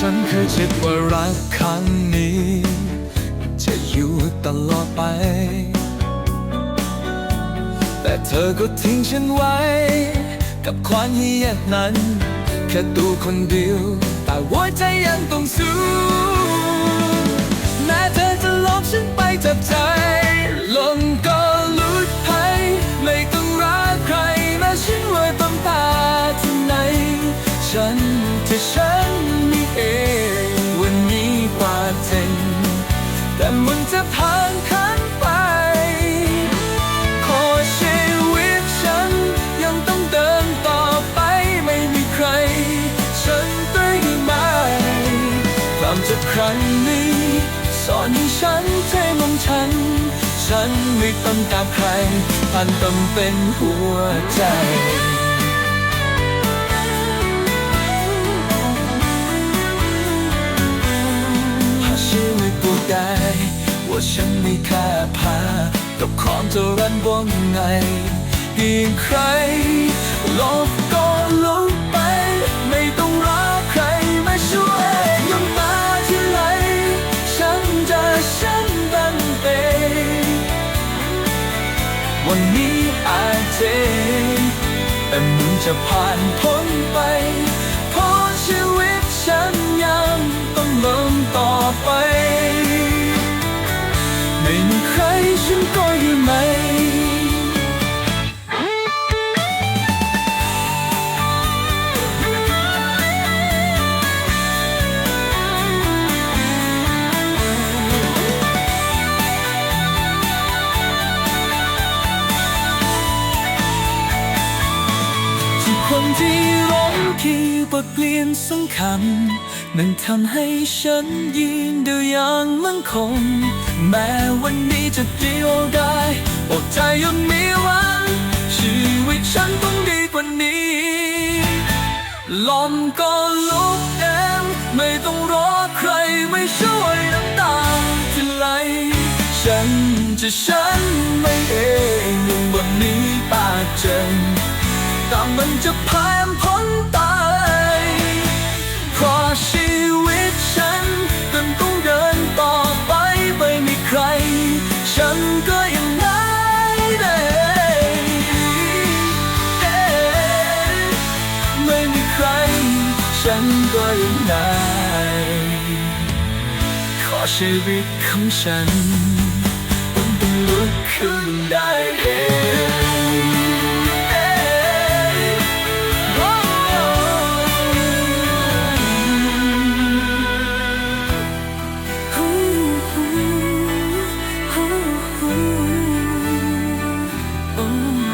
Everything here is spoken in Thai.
ฉันเคยคิดว่ารักครั้งนี้ จะอยู่ตลอดไป แต่เธอก็ทิ้งฉันไว้ กับความเหียดนั้น แค่ตัวคนเดียว แต่หัวใจยังต้องสู้แม้เธอจะลบฉันไปจากใจ ความเจ็บครั้งนี้สอนให้ฉันเทมองฉัน ฉันไม่ต้องการใครพันต้องเป็นหัวใจหากชีวิตพูได้ว่าฉันไม่ค่าพากับความเจริญวงไงเพียงใคร อาจเจ็บแต่มึงจะผ่านพ้นไป เพราะชีวิตฉันยังต้องเดินต่อไป คนที่ร้องคีย์บทเปลี่ยนสังคำนั่นทำให้ฉันยืนเดียวอย่างมั่นคง แม้วันนี้จะเดียวได้อดใจยังมีหวังชีวิตฉันต้องดีกว่านี้ลมก็ลุกเองไม่ต้องรอใครไม่ช่วยน้ำตาที่ไหลฉันจะฉันไม่ ฉันก็ยังไงได้ไม่มีใคร ฉันก็ยังได้ขอชีวิตของฉันต้องลุกขึ้นได้เอง Oh.